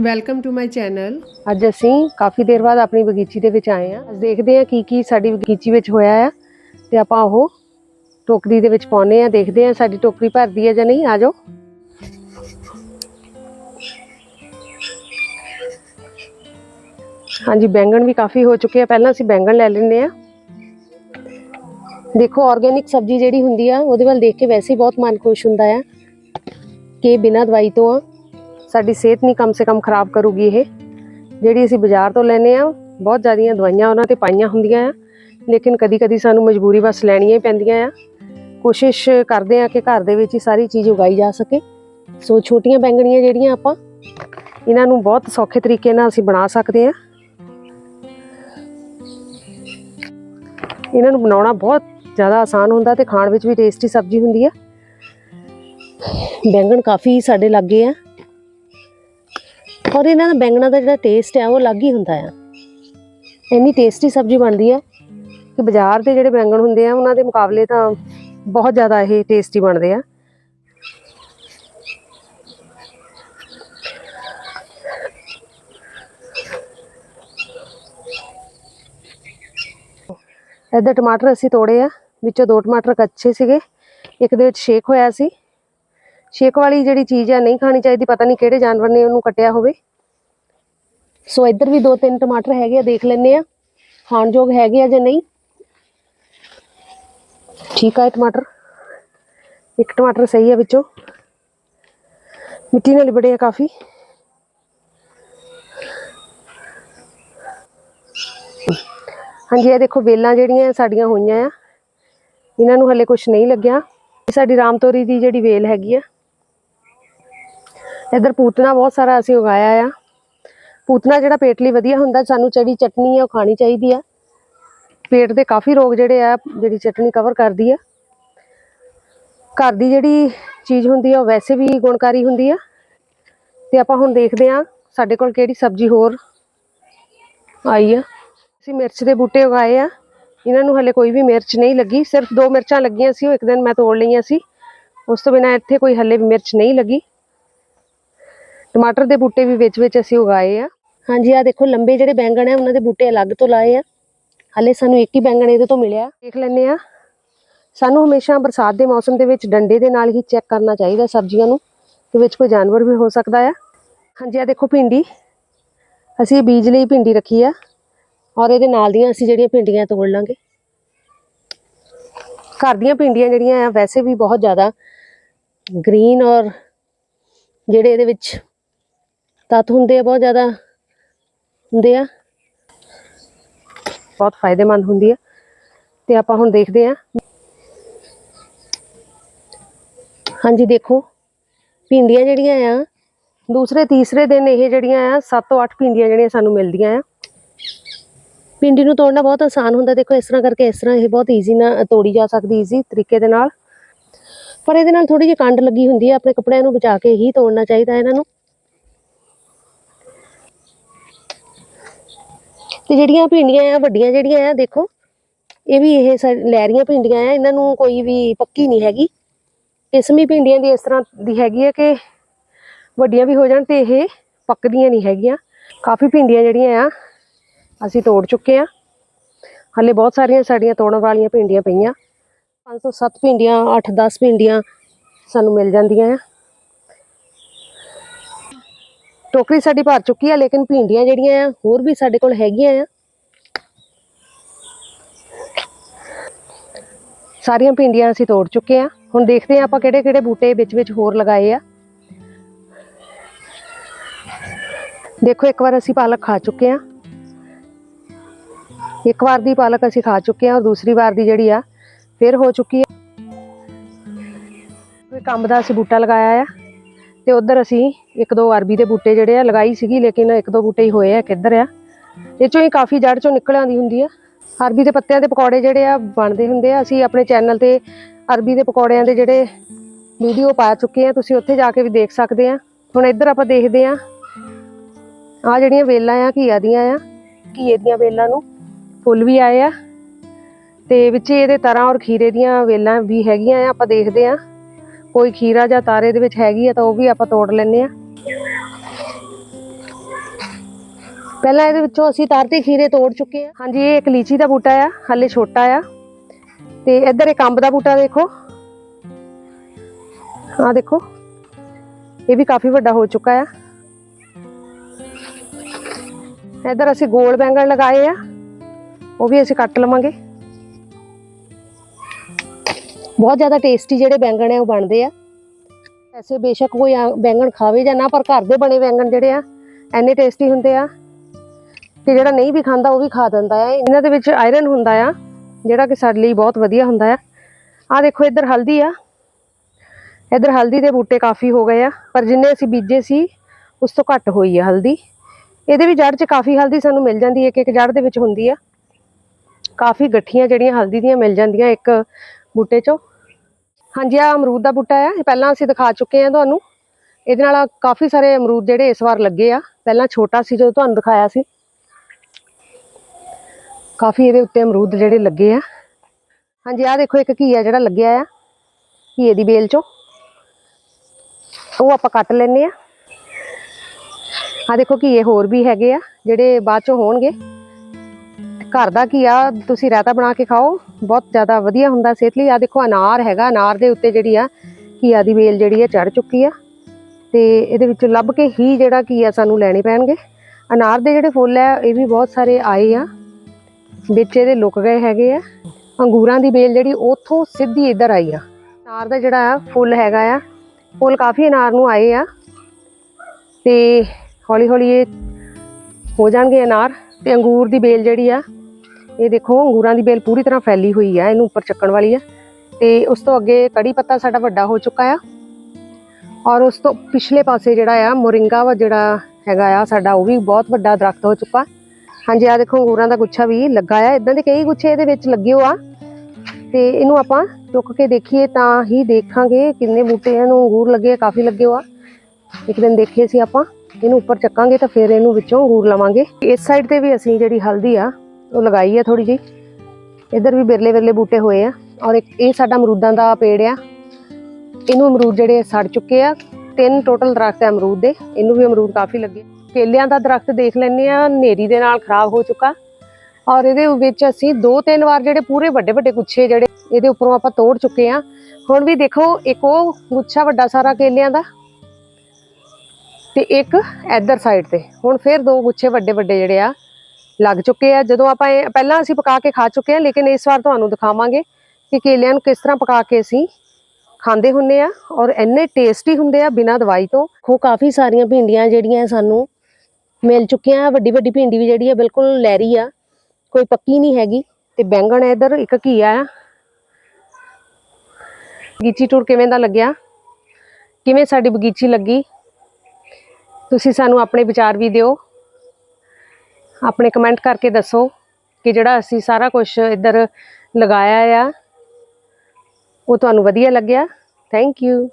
Welcome to my channel ਅੱਜ ਅਸੀਂ ਕਾਫੀ ਦੇਰ ਬਾਅਦ ਆਪਣੀ ਬਗੀਚੀ ਦੇ ਵਿੱਚ ਆਏ ਹਾਂ। ਅੱਜ ਦੇਖਦੇ ਹਾਂ ਕੀ ਕੀ ਸਾਡੀ ਬਗੀਚੀ ਵਿੱਚ ਹੋਇਆ ਆ ਤੇ ਆਪਾਂ ਉਹ ਟੋਕਰੀ ਦੇ ਵਿੱਚ ਪਾਉਨੇ ਆ ਦੇਖਦੇ ਹਾਂ ਸਾਡੀ ਟੋਕਰੀ ਭਰਦੀ ਹੈ ਜਾਂ ਨਹੀਂ। ਆ ਜਾਓ। ਹਾਂਜੀ, ਬੈਂਗਣ ਵੀ ਕਾਫੀ ਹੋ ਚੁੱਕੇ ਆ। ਪਹਿਲਾਂ ਅਸੀਂ ਬੈਂਗਣ ਲੈ ਲੈਂਦੇ ਆ ਦੇਖੋ ਆਰਗੇਨਿਕ ਸਬਜ਼ੀ ਜਿਹੜੀ ਹੁੰਦੀ ਆ, ਉਹਦੇ ਵੱਲ ਦੇਖ ਕੇ ਵੈਸੇ ਹੀ ਬਹੁਤ ਮਨ ਖੁਸ਼ ਹੁੰਦਾ ਆ ਕਿ ਬਿਨਾਂ ਦਵਾਈ ਤੋਂ ਆ ਸਾਡੀ ਸਿਹਤ ਨਹੀਂ ਕਮ ਸੇ ਕਮ ਖਰਾਬ ਕਰੂਗੀ ਇਹ। ਜਿਹੜੀ ਅਸੀਂ ਬਾਜ਼ਾਰ ਤੋਂ ਲੈਨੇ ਆ ਬਹੁਤ ਜ਼ਿਆਦੀਆਂ ਦਵਾਈਆਂ ਉਹਨਾਂ ਤੇ ਪਾਈਆਂ ਹੁੰਦੀਆਂ ਆ। ਲੇਕਿਨ ਕਦੀ ਕਦੀ ਸਾਨੂੰ ਮਜਬੂਰੀ ਬਸ ਲੈਣੀਆਂ ਹੀ ਪੈਂਦੀਆਂ ਆ। ਕੋਸ਼ਿਸ਼ ਕਰਦੇ ਆ ਕਿ ਘਰ ਦੇ ਵਿੱਚ ਹੀ ਸਾਰੀ ਚੀਜ਼ ਉਗਾਈ ਜਾ ਸਕੇ। ਸੋ ਛੋਟੀਆਂ ਬੈਂਗਣੀਆਂ ਜਿਹੜੀਆਂ ਆਪਾਂ, ਇਹਨਾਂ ਨੂੰ ਬਹੁਤ ਸੌਖੇ ਤਰੀਕੇ ਨਾਲ ਅਸੀਂ ਬਣਾ ਸਕਦੇ ਆ ਇਹਨਾਂ ਨੂੰ ਬਣਾਉਣਾ ਬਹੁਤ ਜ਼ਿਆਦਾ ਆਸਾਨ ਹੁੰਦਾ ਤੇ ਖਾਣ ਵਿੱਚ ਵੀ ਟੇਸਟੀ ਸਬਜ਼ੀ ਹੁੰਦੀ ਆ। ਬੈਂਗਣ ਕਾਫੀ ਸਾਡੇ ਲੱਗੇ ਆ। ਔਰ ਇਹਨਾਂ ਦਾ ਬੈਂਗਣਾ ਦਾ ਜਿਹੜਾ ਟੇਸਟ ਹੈ ਉਹ ਅਲੱਗ ਹੀ ਹੁੰਦਾ ਆ। ਇੰਨੀ ਟੇਸਟੀ ਸਬਜ਼ੀ ਬਣਦੀ ਹੈ ਕਿ ਬਾਜ਼ਾਰ ਦੇ ਜਿਹੜੇ ਬੈਂਗਣ ਹੁੰਦੇ ਆ, ਉਹਨਾਂ ਦੇ ਮੁਕਾਬਲੇ ਤਾਂ ਬਹੁਤ ਜ਼ਿਆਦਾ ਇਹ ਟੇਸਟੀ ਬਣਦੇ ਆ। ਇੱਧਰ ਟਮਾਟਰ ਅਸੀਂ ਤੋੜੇ ਆ, ਵਿੱਚੋਂ ਦੋ ਟਮਾਟਰ ਕੱਚੇ ਸੀਗੇ, ਇੱਕ ਦੇ ਵਿੱਚ ਸ਼ੇਕ ਹੋਇਆ ਸੀ। ਸ਼ੇਕ ਵਾਲੀ ਜਿਹੜੀ ਚੀਜ਼ ਆ ਨਹੀਂ ਖਾਣੀ ਚਾਹੀਦੀ, ਪਤਾ ਨਹੀਂ ਕਿਹੜੇ ਜਾਨਵਰ ਨੇ ਉਹਨੂੰ ਕੱਟਿਆ ਹੋਵੇ। ਸੋ ਇੱਧਰ ਵੀ ਦੋ ਤਿੰਨ ਟਮਾਟਰ ਹੈਗੇ ਆ, ਦੇਖ ਲੈਂਦੇ ਆ, ਖਾਣਯੋਗ ਹੈਗੇ ਆ ਜਾਂ ਨਹੀਂ। ਠੀਕ ਆ ਟਮਾਟਰ। ਇੱਕ ਟਮਾਟਰ ਸਹੀ ਹੈ ਵਿੱਚੋਂ। ਮਿੱਟੀ ਨਾਲ ਲਿਬੜੇ ਆ ਕਾਫੀ। ਹਾਂਜੀ, ਇਹ ਦੇਖੋ ਵੇਲਾਂ ਜਿਹੜੀਆਂ ਸਾਡੀਆਂ ਹੋਈਆਂ ਆ। ਇਹਨਾਂ ਨੂੰ ਹਲੇ ਕੁਝ ਨਹੀਂ ਲੱਗਿਆ। ਸਾਡੀ ਰਾਮਤੋਰੀ ਦੀ ਜਿਹੜੀ ਵੇਲ ਹੈਗੀ ਆ। ਇੱਧਰ ਪੂਤਨਾ ਬਹੁਤ ਸਾਰਾ ਅਸੀਂ ਉਗਾਇਆ ਆ। ਪੂਤਨਾ ਜਿਹੜਾ ਪੇਟ ਲਈ ਵਧੀਆ ਹੁੰਦਾ, ਸਾਨੂੰ ਜਿਹੜੀ ਚਟਨੀ ਆ ਉਹ ਖਾਣੀ ਚਾਹੀਦੀ ਆ। ਪੇਟ ਦੇ ਕਾਫੀ ਰੋਗ ਜਿਹੜੇ ਆ, ਜਿਹੜੀ ਚਟਨੀ ਕਵਰ ਕਰਦੀ ਆ। ਘਰ ਦੀ ਜਿਹੜੀ ਚੀਜ਼ ਹੁੰਦੀ ਆ, ਉਹ ਵੈਸੇ ਵੀ ਗੁਣਕਾਰੀ ਹੁੰਦੀ ਆ। ਤੇ ਆਪਾਂ ਹੁਣ ਦੇਖਦੇ ਆ, ਸਾਡੇ ਕੋਲ ਕਿਹੜੀ ਸਬਜ਼ੀ ਹੋਰ ਆਈ ਆ। ਅਸੀਂ ਮਿਰਚ ਦੇ ਬੂਟੇ ਉਗਾਏ ਆ। ਇਹਨਾਂ ਨੂੰ ਹਲੇ ਕੋਈ ਵੀ ਮਿਰਚ ਨਹੀਂ ਲੱਗੀ। ਸਿਰਫ ਦੋ ਮਿਰਚਾਂ ਲੱਗੀਆਂ ਸੀ, ਉਹ ਇੱਕ ਦਿਨ ਮੈਂ ਤੋੜ ਲਈਆਂ ਸੀ। ਉਸ ਤੋਂ ਬਿਨਾਂ ਇੱਥੇ ਕੋਈ ਹਲੇ ਵੀ ਮਿਰਚ ਨਹੀਂ ਲੱਗੀ। ਟਮਾਟਰ ਦੇ ਬੂਟੇ ਵੀ ਵਿੱਚ ਵਿੱਚ ਅਸੀਂ ਉਗਾਏ ਆ। ਹਾਂਜੀ ਆ ਦੇਖੋ, ਲੰਬੇ ਜਿਹੜੇ ਬੈਂਗਣ ਆ, ਉਹਨਾਂ ਦੇ ਬੂਟੇ ਅਲੱਗ ਤੋਂ ਲਾਏ ਆ। ਹਲੇ ਸਾਨੂੰ ਇੱਕ ਹੀ ਬੈਂਗਣ ਇਹਦੇ ਤੋਂ ਮਿਲਿਆ। ਦੇਖ ਲੈਂਦੇ ਆ। ਸਾਨੂੰ ਹਮੇਸ਼ਾ ਬਰਸਾਤ ਦੇ ਮੌਸਮ ਦੇ ਵਿੱਚ ਡੰਡੇ ਦੇ ਨਾਲ ਹੀ ਚੈੱਕ ਕਰਨਾ ਚਾਹੀਦਾ ਸਬਜ਼ੀਆਂ ਨੂੰ ਤੇ ਵਿੱਚ ਕੋਈ ਜਾਨਵਰ ਵੀ ਹੋ ਸਕਦਾ ਆ। ਹਾਂਜੀ ਆ ਦੇਖੋ ਭਿੰਡੀ। ਅਸੀਂ ਬੀਜ ਲਈ ਭਿੰਡੀ ਰੱਖੀ ਆ, ਔਰ ਇਹਦੇ ਨਾਲ ਦੀਆਂ ਅਸੀਂ ਜਿਹੜੀਆਂ ਭਿੰਡੀਆਂ ਤੋੜ ਲਾਂਗੇ। ਘਰ ਦੀਆਂ ਭਿੰਡੀਆਂ ਜਿਹੜੀਆਂ ਆ, ਵੈਸੇ ਵੀ ਬਹੁਤ ਜ਼ਿਆਦਾ ਗ੍ਰੀਨ ਔਰ ਜਿਹੜੇ ਇਹਦੇ ਵਿੱਚ ਤੱਤ ਹੁੰਦੇ ਆ, ਬਹੁਤ ਜ਼ਿਆਦਾ ਹੁੰਦੇ ਆ। ਬਹੁਤ ਫਾਇਦੇਮੰਦ ਹੁੰਦੀ ਆ। ਤੇ ਆਪਾਂ ਹੁਣ ਦੇਖਦੇ ਆ। ਹਾਂਜੀ, ਦੇਖੋ। ਭਿੰਡੀਆਂ ਜਿਹੜੀਆਂ ਆ, ਦੂਸਰੇ, ਤੀਸਰੇ ਦਿਨ ਇਹ ਜਿਹੜੀਆਂ ਆ 7 ਤੋਂ 8 ਭਿੰਡੀਆਂ ਜਿਹੜੀਆਂ ਸਾਨੂੰ ਮਿਲਦੀਆਂ ਆ। ਭਿੰਡੀ ਨੂੰ ਤੋੜਨਾ ਬਹੁਤ ਆਸਾਨ ਹੁੰਦਾ। ਦੇਖੋ, ਇਸ ਤਰ੍ਹਾਂ ਕਰਕੇ ਇਸ ਤਰ੍ਹਾਂ ਇਹ ਬਹੁਤ ਈਜ਼ੀ ਨਾਲ ਤੋੜੀ ਜਾ ਸਕਦੀ ਈਜ਼ੀ ਤਰੀਕੇ ਦੇ ਨਾਲ। ਪਰ ਇਹਦੇ ਨਾਲ ਥੋੜੀ ਜਿਹੀ ਕੰਡ ਲੱਗੀ ਹੁੰਦੀ ਹੈ ਆਪਣੇ ਕੱਪੜਿਆਂ ਨੂੰ ਬਚਾ ਕੇ ਹੀ ਤੋੜਨਾ ਚਾਹੀਦਾ ਇਹਨਾਂ ਨੂੰ। ਤੇ ਜਿਹੜੀਆਂ ਭਿੰਡੀਆਂ ਆ, ਵੱਡੀਆਂ ਜਿਹੜੀਆਂ ਆ, ਦੇਖੋ। ਇਹ ਵੀ ਇਹ ਸਾ- ਲਹਿਰੀਆਂ ਭਿੰਡੀਆਂ ਆ, ਇਹਨਾਂ ਨੂੰ ਕੋਈ ਵੀ ਪੱਕੀ ਨਹੀਂ ਹੈਗੀ। ਕਿਸਮੀ ਭਿੰਡੀਆਂ ਦੀ ਇਸ ਤਰ੍ਹਾਂ ਦੀ ਹੈਗੀ ਹੈ ਕਿ ਵੱਡੀਆਂ ਵੀ ਹੋ ਜਾਣ ਤੇ ਇਹ ਪੱਕਦੀਆਂ ਨਹੀਂ ਹੈਗੀਆਂ। ਕਾਫੀ ਭਿੰਡੀਆਂ ਜਿਹੜੀਆਂ ਆ, ਅਸੀਂ ਤੋੜ ਚੁੱਕੇ ਆ। ਹਲੇ ਬਹੁਤ ਸਾਰੀਆਂ ਸਾਡੀਆਂ ਤੋੜਨ ਵਾਲੀਆਂ ਭਿੰਡੀਆਂ ਪਈਆਂ। 5 ਤੋਂ 7 ਭਿੰਡੀਆਂ 8-10 ਭਿੰਡੀਆਂ ਸਾਨੂੰ ਮਿਲ ਜਾਂਦੀਆਂ ਆ। ਟੋਕਰੀ ਸਾਡੀ ਭਰ ਚੁੱਕੀ ਆ, ਲੇਕਿਨ ਭਿੰਡੀਆਂ ਜਿਹੜੀਆਂ ਆ, ਹੋਰ ਵੀ ਸਾਡੇ ਕੋਲ ਹੈਗੀਆਂ ਆ। ਸਾਰੀਆਂ ਭਿੰਡੀਆਂ ਅਸੀਂ ਤੋੜ ਚੁੱਕੇ ਆ। ਹੁਣ ਦੇਖਦੇ ਆ ਆਪਾਂ ਕਿਹੜੇ ਕਿਹੜੇ ਬੂਟੇ ਵਿੱਚ ਵਿੱਚ ਹੋਰ ਲਗਾਏ ਆ। ਦੇਖੋ, ਇੱਕ ਵਾਰ ਅਸੀਂ ਪਾਲਕ ਖਾ ਚੁੱਕੇ ਆ। ਇੱਕ ਵਾਰ ਦੀ ਪਾਲਕ ਅਸੀਂ ਖਾ ਚੁੱਕੇ ਆ, ਔਰ ਦੂਸਰੀ ਵਾਰ ਦੀ ਜਿਹੜੀ ਆ, ਫਿਰ ਹੋ ਚੁੱਕੀ ਆ। ਕੋਈ ਕੰਮ ਦਾ ਅਸੀਂ ਬੂਟਾ ਲਗਾਇਆ ਆ। ਤੇ ਉਧਰ ਅਸੀਂ ਇੱਕ ਦੋ ਅਰਬੀ ਦੇ ਬੂਟੇ ਜਿਹੜੇ ਆ ਲਗਾਈ ਸੀਗੀ, ਲੇਕਿਨ ਇੱਕ ਦੋ ਬੂਟੇ ਹੀ ਹੋਏ ਆ ਕਿੱਧਰ ਆ। ਇਹ ਚੋਂ ਹੀ ਕਾਫੀ ਜੜ ਚੋਂ ਨਿਕਲ ਆਉਂਦੀ ਹੁੰਦੀ ਆ। ਅਰਬੀ ਦੇ ਪੱਤਿਆਂ ਦੇ ਪਕੌੜੇ ਜਿਹੜੇ ਆ ਬਣਦੇ ਹੁੰਦੇ ਆ। ਅਸੀਂ ਆਪਣੇ ਚੈਨਲ ਤੇ ਅਰਬੀ ਦੇ ਪਕੌੜਿਆਂ ਦੇ ਜਿਹੜੇ ਵੀਡੀਓ ਪਾ ਚੁੱਕੇ ਆ। ਤੁਸੀਂ ਉੱਥੇ ਜਾ ਕੇ ਵੀ ਦੇਖ ਸਕਦੇ ਆ। ਹੁਣ ਇੱਧਰ ਆਪਾਂ ਦੇਖਦੇ ਆ। ਆ ਜਿਹੜੀਆਂ ਵੇਲਾਂ ਆ, ਘੀਆ ਦੀਆਂ ਆ, ਘੀਏ ਦੀਆਂ ਵੇਲਾਂ ਨੂੰ ਫੁੱਲ ਵੀ ਆਏ ਆ। ਤੇ ਵਿੱਚ ਇਹਦੇ ਤਰ੍ਹਾਂ ਔਰ ਖੀਰੇ ਦੀਆਂ ਵੇਲਾਂ ਵੀ ਹੈਗੀਆਂ ਆ। ਆਪਾਂ ਦੇਖਦੇ ਆ। ਕੋਈ ਖੀਰਾ ਜਾਂ ਤਾਰੇ ਦੇ ਵਿੱਚ ਹੈਗੀ ਆ ਤਾਂ ਉਹ ਵੀ ਆਪਾਂ ਤੋੜ ਲੈਂਦੇ ਆ। ਪਹਿਲਾਂ ਇਹਦੇ ਵਿੱਚੋਂ ਅਸੀਂ ਤਾਰਤੇ ਖੀਰੇ ਤੋੜ ਚੁੱਕੇ ਆ। ਹਾਂਜੀ, ਇਹ ਇੱਕ ਲੀਚੀ ਦਾ ਬੂਟਾ ਆ, ਹਾਲੇ ਛੋਟਾ ਆ। ਤੇ ਇੱਧਰ ਇੱਕ ਅੰਬ ਦਾ ਬੂਟਾ ਦੇਖੋ। ਆ ਦੇਖੋ, ਇਹ ਵੀ ਕਾਫੀ ਵੱਡਾ ਹੋ ਚੁੱਕਾ ਆ। ਇੱਧਰ ਅਸੀਂ ਗੋਲ ਬੈਂਗਣ ਲਗਾਏ ਆ। ਉਹ ਵੀ ਅਸੀਂ ਕੱਟ ਲਵਾਂਗੇ। ਬਹੁਤ ਜ਼ਿਆਦਾ ਟੇਸਟੀ ਜਿਹੜੇ ਬੈਂਗਣ ਆ, ਉਹ ਬਣਦੇ ਆ। ਐਸੇ ਬੇਸ਼ੱਕ ਕੋਈ ਆ- ਬੈਂਗਣ ਖਾਵੇ ਜਾਂ ਨਾ, ਪਰ ਘਰ ਦੇ ਬਣੇ ਬੈਂਗਣ ਜਿਹੜੇ ਆ ਐਨੇ ਟੇਸਟੀ ਹੁੰਦੇ ਆ। ਕਿ ਜਿਹੜਾ ਨਹੀਂ ਵੀ ਖਾਂਦਾ, ਉਹ ਵੀ ਖਾ ਦਿੰਦਾ ਆ। ਇਹਨਾਂ ਦੇ ਵਿੱਚ ਆਇਰਨ ਹੁੰਦਾ ਆ, ਜਿਹੜਾ ਕਿ ਸਾਡੇ ਲਈ ਬਹੁਤ ਵਧੀਆ ਹੁੰਦਾ ਆ। ਆ ਦੇਖੋ, ਇੱਧਰ ਹਲਦੀ ਆ। ਇੱਧਰ ਹਲਦੀ ਦੇ ਬੂਟੇ ਕਾਫੀ ਹੋ ਗਏ ਆ, ਪਰ ਜਿੰਨੇ ਅਸੀਂ ਬੀਜੇ ਸੀ, ਉਸ ਤੋਂ ਘੱਟ ਹੋਈ ਆ ਹਲਦੀ। ਇਹਦੇ ਵੀ ਜੜ 'ਚ ਕਾਫੀ ਹਲਦੀ ਸਾਨੂੰ ਮਿਲ ਜਾਂਦੀ ਹੈ ਇੱਕ ਇੱਕ ਜੜ ਦੇ ਵਿੱਚ ਹੁੰਦੀ ਆ। ਕਾਫੀ ਗੱਠੀਆਂ ਜਿਹੜੀਆਂ ਹਲਦੀ ਦੀਆਂ ਮਿਲ ਜਾਂਦੀਆਂ ਇੱਕ ਬੂਟੇ 'ਚੋਂ। ਹਾਂਜੀ ਆ ਅਮਰੂਦ ਦਾ ਬੂਟਾ ਆ, ਇਹ ਪਹਿਲਾਂ ਅਸੀਂ ਦਿਖਾ ਚੁੱਕੇ ਆ ਤੁਹਾਨੂੰ। ਇਹਦੇ ਨਾਲ ਕਾਫੀ ਸਾਰੇ ਅਮਰੂਦ ਜਿਹੜੇ ਇਸ ਵਾਰ ਲੱਗੇ ਆ। ਪਹਿਲਾਂ ਛੋਟਾ ਸੀ ਜਦੋਂ ਤੁਹਾਨੂੰ ਦਿਖਾਇਆ ਸੀ। ਕਾਫੀ ਇਹਦੇ ਉੱਤੇ ਅਮਰੂਦ ਜਿਹੜੇ ਲੱਗੇ ਆ। ਹਾਂਜੀ ਆ ਦੇਖੋ ਇੱਕ ਘੀਆ ਜਿਹੜਾ ਲੱਗਿਆ ਆ, ਘੀਏ ਦੀ ਬੇਲ 'ਚੋਂ। ਉਹ ਆਪਾਂ ਕੱਟ ਲੈਨੇ ਆ। ਆ ਦੇਖੋ, ਘੀਏ ਹੋਰ ਵੀ ਹੈਗੇ ਆ, ਜਿਹੜੇ ਬਾਅਦ 'ਚੋਂ ਹੋਣਗੇ। ਘਰ ਦਾ ਘੀਆ ਤੁਸੀਂ ਰਾਇਤਾ ਬਣਾ ਕੇ ਖਾਓ। ਬਹੁਤ ਜ਼ਿਆਦਾ ਵਧੀਆ ਹੁੰਦਾ ਸਿਹਤ ਲਈ। ਆ ਦੇਖੋ, ਅਨਾਰ ਹੈਗਾ। ਅਨਾਰ ਦੇ ਉੱਤੇ ਜਿਹੜੀ ਆ ਘੀਆ ਦੀ ਵੇਲ ਜਿਹੜੀ ਆ ਚੜ ਚੁੱਕੀ ਆ। ਤੇ ਇਹਦੇ ਵਿੱਚ ਲੱਭ ਕੇ ਹੀ ਜਿਹੜਾ ਘੀਆ ਸਾਨੂੰ ਲੈਣੇ ਪੈਣਗੇ। ਅਨਾਰ ਦੇ ਜਿਹੜੇ ਫੁੱਲ ਆ, ਇਹ ਵੀ ਬਹੁਤ ਸਾਰੇ ਆਏ ਆ। ਵਿੱਚ ਇਹਦੇ ਲੁਕ ਗਏ ਹੈਗੇ ਆ। ਅੰਗੂਰਾਂ ਦੀ ਵੇਲ ਜਿਹੜੀ, ਉਥੋਂ ਸਿੱਧੀ ਇੱਧਰ ਆਈ ਆ। ਅਨਾਰ ਦਾ ਜਿਹੜਾ ਆ ਫੁੱਲ ਹੈਗਾ ਆ, ਫੁੱਲ ਕਾਫੀ ਅਨਾਰ ਨੂੰ ਆਏ ਆ। ਤੇ ਹੌਲੀ ਹੌਲੀ ਇਹ ਹੋ ਜਾਣਗੇ ਅਨਾਰ। ਤੇ ਅੰਗੂਰ ਦੀ ਬੇਲ ਜਿਹੜੀ ਆ ਇਹ ਦੇਖੋ, ਅੰਗੂਰਾਂ ਦੀ ਬੇਲ ਪੂਰੀ ਤਰ੍ਹਾਂ ਫੈਲੀ ਹੋਈ ਆ, ਇਹਨੂੰ ਉੱਪਰ ਚੱਕਣ ਵਾਲੀ ਆ। ਤੇ ਉਸ ਤੋਂ ਅੱਗੇ ਕੜੀ ਪੱਤਾ ਸਾਡਾ ਵੱਡਾ ਹੋ ਚੁੱਕਾ ਆ। ਔਰ ਉਸ ਤੋਂ ਪਿਛਲੇ ਪਾਸੇ ਜਿਹੜਾ ਆ, ਮੋਰਿੰਗਾ ਵਾ ਜਿਹੜਾ ਹੈਗਾ ਆ, ਸਾਡਾ ਉਹ ਵੀ ਬਹੁਤ ਵੱਡਾ ਦਰਖਤ ਹੋ ਚੁੱਕਾ। ਹਾਂਜੀ ਆ ਦੇਖੋ, ਅੰਗੂਰਾਂ ਦਾ ਗੁੱਛਾ ਵੀ ਲੱਗਾ ਆ। ਇਦਾਂ ਦੇ ਕਈ ਗੁੱਛੇ ਇਹਦੇ ਵਿੱਚ ਲੱਗੇ ਹੋ ਆ ਤੇ ਇਹਨੂੰ ਆਪਾਂ ਚੁੱਕ ਕੇ ਦੇਖੀਏ ਤਾਂ ਹੀ ਦੇਖਾਂਗੇ ਕਿੰਨੇ ਬੂਟੇ ਇਹਨੂੰ ਅੰਗੂਰ ਲੱਗੇ ਆ, ਕਾਫੀ ਲੱਗੇ ਹੋ ਆ ਇੱਕ ਦਿਨ ਦੇਖੇ ਸੀ ਆਪਾਂ, ਇਹਨੂੰ ਉੱਪਰ ਚੱਕਾਂਗੇ ਤਾਂ ਫਿਰ ਇਹਨੂੰ ਵਿੱਚੋਂ ਅੰਗੂਰ ਲਵਾਂਗੇ। ਇਸ ਸਾਈਡ ਤੇ ਵੀ ਅਸੀਂ ਜਿਹੜੀ ਹਲਦੀ ਆ ਉਹ ਲਗਾਈ ਆ ਥੋੜੀ ਜੀ ਇੱਧਰ ਵੀ ਬਿਰਲੇ ਬਿਰਲੇ ਬੂਟੇ ਹੋਏ ਆ ਔਰ ਇੱਕ ਇਹ ਸਾਡਾ ਅਮਰੂਦਾਂ ਦਾ ਪੇੜ ਆ। ਇਹਨੂੰ ਅਮਰੂਦ ਜਿਹੜੇ ਸੜ ਚੁੱਕੇ ਆ, ਤਿੰਨ ਟੋਟਲ ਦਰਖਤ ਆ ਅਮਰੂਦ ਦੇ। ਇਹਨੂੰ ਵੀ ਅਮਰੂਦ ਕਾਫੀ ਲੱਗੇ। ਕੇਲਿਆਂ ਦਾ ਦਰਖਤ ਦੇਖ ਲੈਂਦੇ ਆ, ਹਨੇਰੀ ਦੇ ਨਾਲ ਖਰਾਬ ਹੋ ਚੁੱਕਾ। ਔਰ ਇਹਦੇ ਵਿੱਚ ਅਸੀਂ ਦੋ ਤਿੰਨ ਵਾਰ ਜਿਹੜੇ ਪੂਰੇ ਵੱਡੇ ਵੱਡੇ ਗੁੱਛੇ ਜਿਹੜੇ ਇਹਦੇ ਉੱਪਰੋਂ ਆਪਾਂ ਤੋੜ ਚੁੱਕੇ ਆ। ਹੁਣ ਵੀ ਦੇਖੋ, ਇੱਕ ਉਹ ਗੁੱਛਾ ਵੱਡਾ ਸਾਰਾ ਕੇਲਿਆਂ ਦਾ ਤੇ ਇੱਕ ਇੱਧਰ ਸਾਈਡ ਤੇ। ਹੁਣ ਫਿਰ ਦੋ ਗੁੱਛੇ ਵੱਡੇ ਵੱਡੇ ਜਿਹੜੇ ਆ ਲੱਗ ਚੁੱਕੇ ਆ। ਜਦੋਂ ਆਪਾਂ ਇਹ ਪਹਿਲਾਂ ਅਸੀਂ ਪਕਾ ਕੇ ਖਾ ਚੁੱਕੇ ਆ ਲੇਕਿਨ ਇਸ ਵਾਰ ਤੁਹਾਨੂੰ ਦਿਖਾਵਾਂਗੇ ਕਿ ਕੇਲਿਆਂ ਨੂੰ ਕਿਸ ਤਰ੍ਹਾਂ ਪਕਾ ਕੇ ਅਸੀਂ ਖਾਂਦੇ ਹੁੰਨੇ ਆ ਔਰ ਇੰਨੇ ਟੇਸਟੀ ਹੁੰਦੇ ਆ ਬਿਨਾਂ ਦਵਾਈ ਤੋਂ। ਖੋ ਕਾਫੀ ਸਾਰੀਆਂ ਭਿੰਡੀਆਂ ਜਿਹੜੀਆਂ ਸਾਨੂੰ ਮਿਲ ਚੁੱਕੀਆਂ ਵੱਡੀ ਵੱਡੀ ਭਿੰਡੀ ਵੀ ਜਿਹੜੀ ਆ ਬਿਲਕੁਲ ਲੈਰੀ ਆ ਕੋਈ ਪੱਕੀ ਨਹੀਂ ਹੈਗੀ। ਤੇ ਬੈਂਗਣ ਇੱਧਰ ਇੱਕ ਘੀਆ ਆ। ਬਗੀਚੀ ਟੂਰ ਕਿਵੇਂ ਦਾ ਲੱਗਿਆ? ਕਿਵੇਂ ਸਾਡੀ ਬਗੀਚੀ ਲੱਗੀ? ਤੁਸੀਂ ਸਾਨੂੰ ਆਪਣੇ ਵਿਚਾਰ ਵੀ ਦਿਓ। ਆਪਣੇ ਕਮੈਂਟ ਕਰਕੇ ਦੱਸੋ ਕਿ ਜਿਹੜਾ ਅਸੀਂ ਸਾਰਾ ਕੁਝ ਇੱਧਰ ਲਗਾਇਆ ਆ, ਉਹ ਤੁਹਾਨੂੰ ਵਧੀਆ ਲੱਗਿਆ? Thank you